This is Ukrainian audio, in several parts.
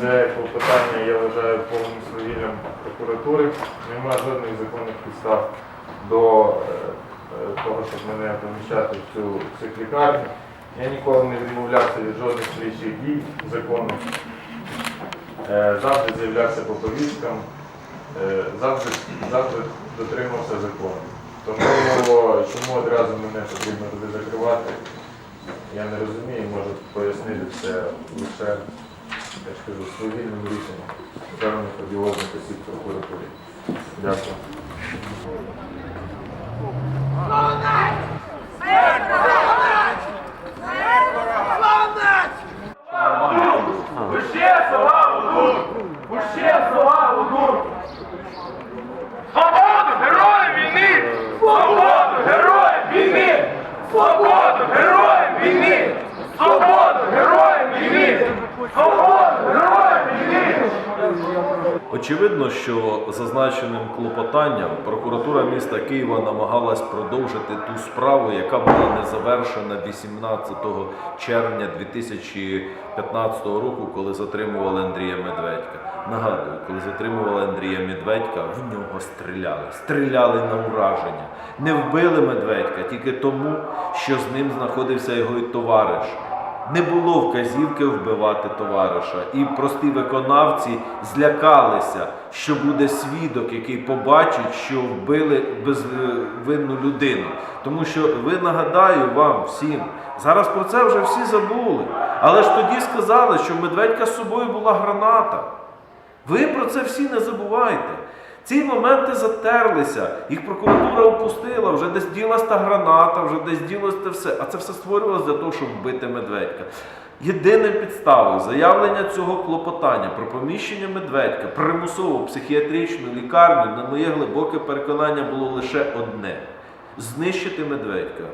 Це клопотання, я вважаю, повним свавіллям прокуратури. Немає жодних законних підстав до е, того, щоб мене поміщати в цю в цих лікарню. Я ніколи не відмовлявся від жодних слідчих дій законних. Е, Завжди з'являвся по повісткам, е, завжди, завжди дотримався закону. Тому чому одразу мене потрібно туди закривати, я не розумію, можу пояснити це лише, я ж кажу, свавільним рішенням певних одіозних осіб прокуратури. Дякую. Уще слава Гур! Уще слава Гур! Свободу героям війни! Свободу героям війни! Свободу героям війни! Свободу героям війни! Свободу героям війни! Очевидно, що зазначеним клопотанням прокуратура міста Києва намагалась продовжити ту справу, яка була не завершена 18 червня 2015 року, коли затримували Андрія Медведька. Нагадую, коли затримували Андрія Медведька, в нього стріляли. Стріляли на ураження. Не вбили Медведька тільки тому, що з ним знаходився його товариш. Не було вказівки вбивати товариша, і прості виконавці злякалися, що буде свідок, який побачить, що вбили безвинну людину. Тому що ви нагадаю вам всім, зараз про це вже всі забули. Але ж тоді сказали, що в медведька з собою була граната. Ви про це всі не забувайте. Ці моменти затерлися, їх прокуратура опустила, вже десь ділась та граната, вже десь ділось те все. А це все створювалося для того, щоб вбити медведька. Єдиною підставою заявлення цього клопотання про поміщення медведька примусово психіатричну лікарню, на моє глибоке переконання, було лише одне знищити медведька.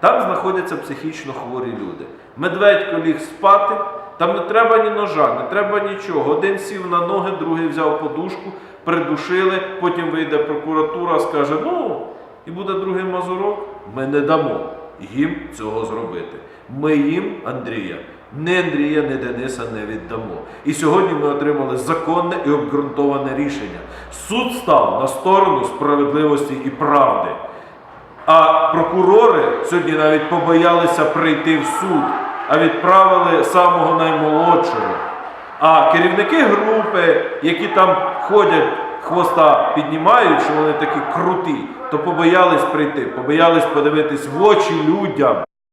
Там знаходяться психічно хворі люди. Медведько ліг спати, там не треба ні ножа, не треба нічого. Один сів на ноги, другий взяв подушку, придушили, потім вийде прокуратура, скаже, ну, і буде другий мазурок. Ми не дамо їм цього зробити. Ми їм, Андрія, ні Андрія, ні Дениса не віддамо. І сьогодні ми отримали законне і обґрунтоване рішення. Суд став на сторону справедливості і правди. А прокурори сьогодні навіть побоялися прийти в суд, а відправили самого наймолодшого. А керівники групи, які там ходять, хвоста піднімають, що вони такі круті, то побоялись прийти, побоялись подивитись в очі людям.